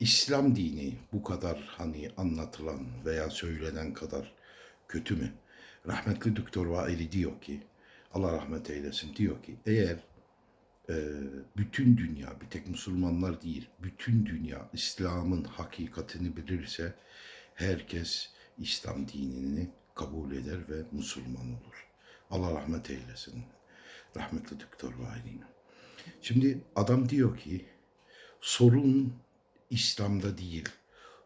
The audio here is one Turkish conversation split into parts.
İslam dini bu kadar hani anlatılan veya söylenen kadar kötü mü? Rahmetli Doktor Vaili diyor ki, Allah rahmet eylesin diyor ki, eğer e, bütün dünya, bir tek Müslümanlar değil, bütün dünya İslam'ın hakikatini bilirse herkes İslam dinini kabul eder ve Müslüman olur. Allah rahmet eylesin. Rahmetli Doktor Vaili'ne. Şimdi adam diyor ki, sorun İslam'da değil,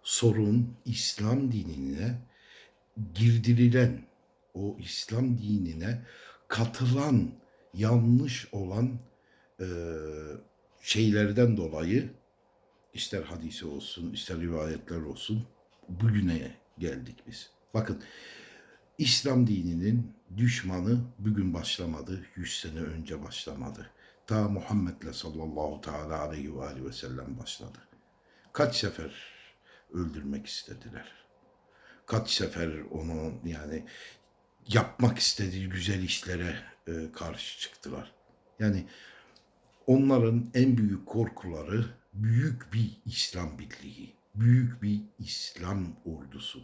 sorun İslam dinine girdirilen, o İslam dinine katılan, yanlış olan e, şeylerden dolayı ister hadisi olsun, ister rivayetler olsun bugüne geldik biz. Bakın İslam dininin düşmanı bugün başlamadı, 100 sene önce başlamadı. Ta Muhammed'le sallallahu teala aleyhi ve aleyhi ve sellem başladı. Kaç sefer öldürmek istediler. Kaç sefer onu yani yapmak istediği güzel işlere e, karşı çıktılar. Yani onların en büyük korkuları büyük bir İslam birliği, büyük bir İslam ordusu,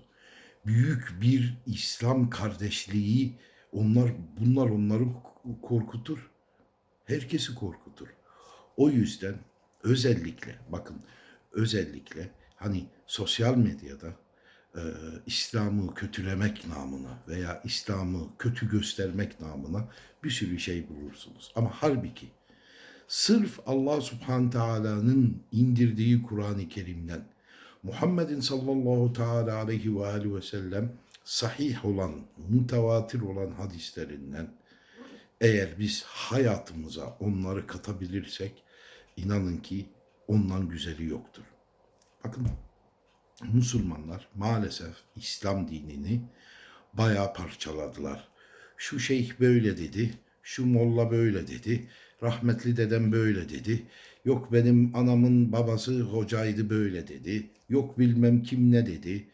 büyük bir İslam kardeşliği. Onlar bunlar onları korkutur. Herkesi korkutur. O yüzden özellikle bakın özellikle hani sosyal medyada e, İslam'ı kötülemek namına veya İslam'ı kötü göstermek namına bir sürü şey bulursunuz. Ama halbuki sırf Allah Subhanahu Teala'nın indirdiği Kur'an-ı Kerim'den Muhammed'in sallallahu teala aleyhi ve aleyhi ve sellem sahih olan, mutavatir olan hadislerinden eğer biz hayatımıza onları katabilirsek inanın ki ondan güzeli yoktur. Bakın Müslümanlar maalesef İslam dinini bayağı parçaladılar. Şu şeyh böyle dedi, şu molla böyle dedi, rahmetli dedem böyle dedi. Yok benim anamın babası hocaydı böyle dedi. Yok bilmem kim ne dedi.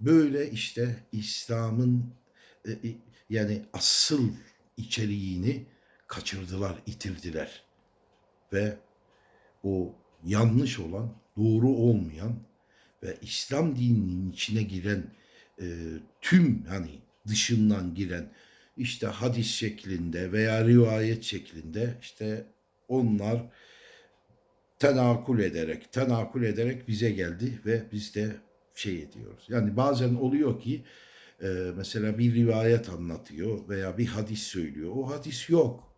Böyle işte İslam'ın e, e, yani asıl içeriğini kaçırdılar, itirdiler. Ve o yanlış olan, doğru olmayan ve İslam dininin içine giren e, tüm hani dışından giren işte hadis şeklinde veya rivayet şeklinde işte onlar tenakul ederek, tenakul ederek bize geldi ve biz de şey ediyoruz. Yani bazen oluyor ki e, mesela bir rivayet anlatıyor veya bir hadis söylüyor. O hadis yok.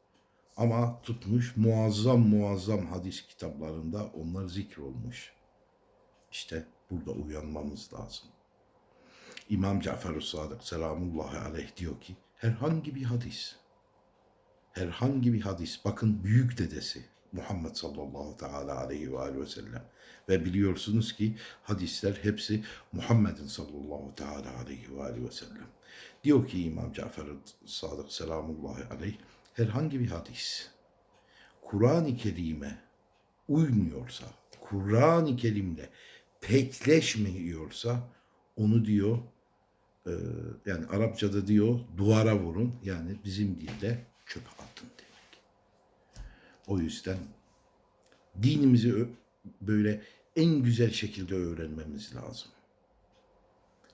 Ama tutmuş muazzam muazzam hadis kitaplarında onlar zikrolmuş. İşte burada uyanmamız lazım. İmam Cafer-ı Sadık selamullahi aleyh diyor ki herhangi bir hadis, herhangi bir hadis, bakın büyük dedesi Muhammed sallallahu teala aleyhi ve aleyhi ve sellem ve biliyorsunuz ki hadisler hepsi Muhammed'in sallallahu teala aleyhi ve aleyhi ve sellem. Diyor ki İmam Cafer-ı Sadık selamullahi aleyh herhangi bir hadis Kur'an-ı Kerim'e uymuyorsa, Kur'an-ı Kerim'le pekleşmiyorsa onu diyor e, yani Arapçada diyor duvara vurun yani bizim dilde çöpe atın demek. O yüzden dinimizi böyle en güzel şekilde öğrenmemiz lazım.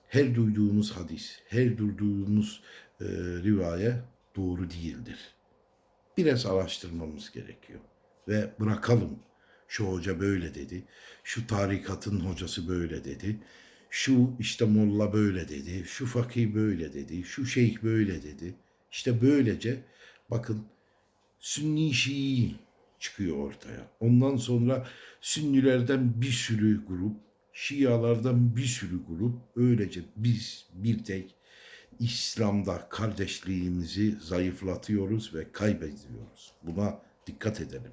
Her duyduğumuz hadis, her duyduğumuz e, rivayet doğru değildir. Biraz araştırmamız gerekiyor ve bırakalım şu hoca böyle dedi, şu tarikatın hocası böyle dedi, şu işte molla böyle dedi, şu fakih böyle dedi, şu şeyh böyle dedi. İşte böylece bakın Sünni Şii çıkıyor ortaya. Ondan sonra Sünnilerden bir sürü grup, Şialardan bir sürü grup. Öylece biz bir tek İslam'da kardeşliğimizi zayıflatıyoruz ve kaybediyoruz. Buna dikkat edelim.